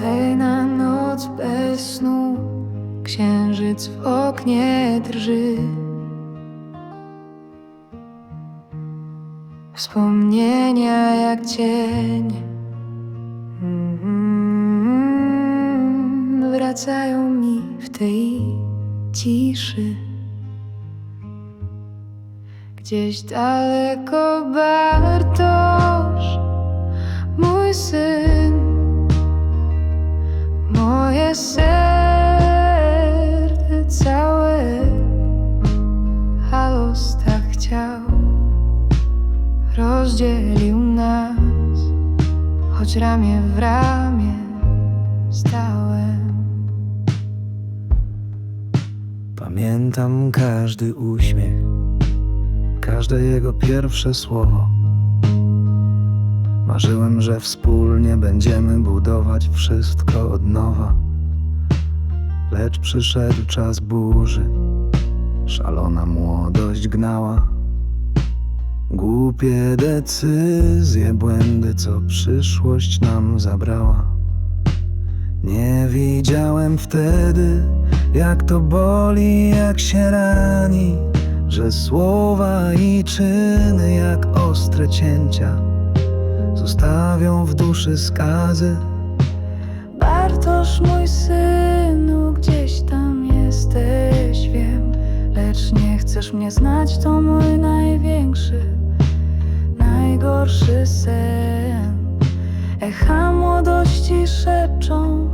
Kolejna noc bez snu, księżyc w oknie drży. Wspomnienia jak cień mm, wracają mi w tej ciszy. Gdzieś daleko Bartosz, rozdzielił nas, choć ramię w ramię stałem. Pamiętam każdy uśmiech, każde jego pierwsze słowo. Marzyłem, że wspólnie będziemy budować wszystko od nowa. Lecz przyszedł czas burzy, szalona młodość gnała. Głupie decyzje, błędy, co przyszłość nam zabrała. Nie widziałem wtedy, jak to boli, jak się rani, że słowa i czyny, jak ostre cięcia, zostawią w duszy skazy. Bartosz, mój synu, gdzieś tam jesteś, wiem, chcesz mnie znać, to mój największy, najgorszy sen. Echa młodości szepczą,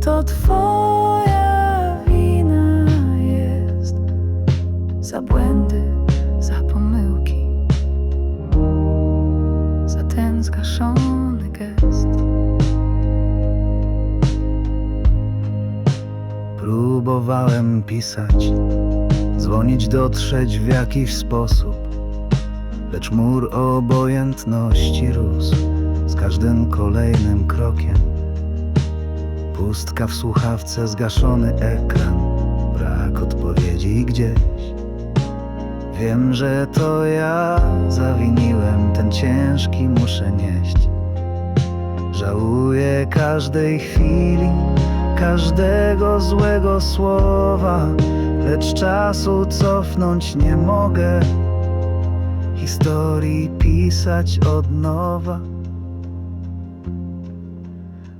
to twoja wina jest za błędy, za pomyłki, za ten zgaszony gest. Próbowałem pisać, dzwonić, dotrzeć w jakiś sposób, lecz mur obojętności rósł z każdym kolejnym krokiem. Pustka w słuchawce, zgaszony ekran, brak odpowiedzi gdzieś. Wiem, że to ja zawiniłem, ten ciężki muszę nieść. Żałuję każdej chwili, każdego złego słowa, lecz czasu cofnąć nie mogę. Historii pisać od nowa.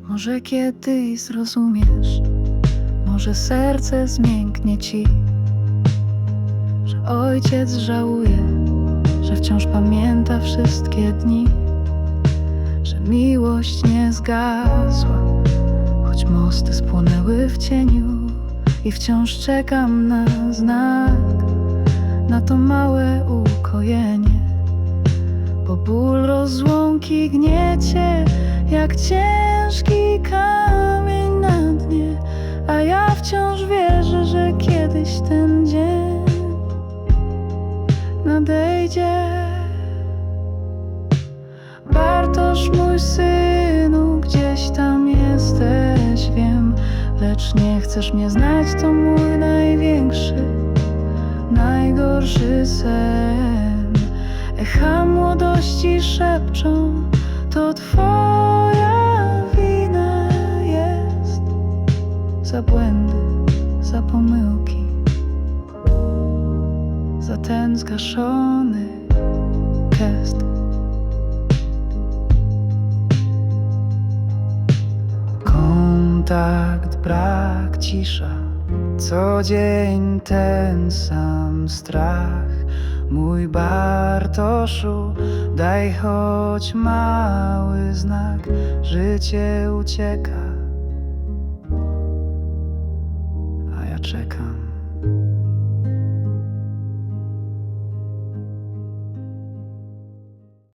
Może kiedyś zrozumiesz, może serce zmięknie ci, że ojciec żałuje, że wciąż pamięta wszystkie dni, że miłość nie zgasła, mosty spłonęły w cieniu i wciąż czekam na znak, na to małe ukojenie. Bo ból rozłąki gniecie jak ciężki kamień na dnie, a ja wciąż wierzę, że kiedyś ten dzień nadejdzie. Bartosz, mój synu, lecz nie chcesz mnie znać, to mój największy, najgorszy sen. Echa młodości szepczą, to twoja wina jest za błędy, za pomyłki, za ten zgaszony gest. Kontakt, brak, cisza. Co dzień ten sam strach. Mój Bartoszu, daj choć mały znak. Życie ucieka, a ja czekam.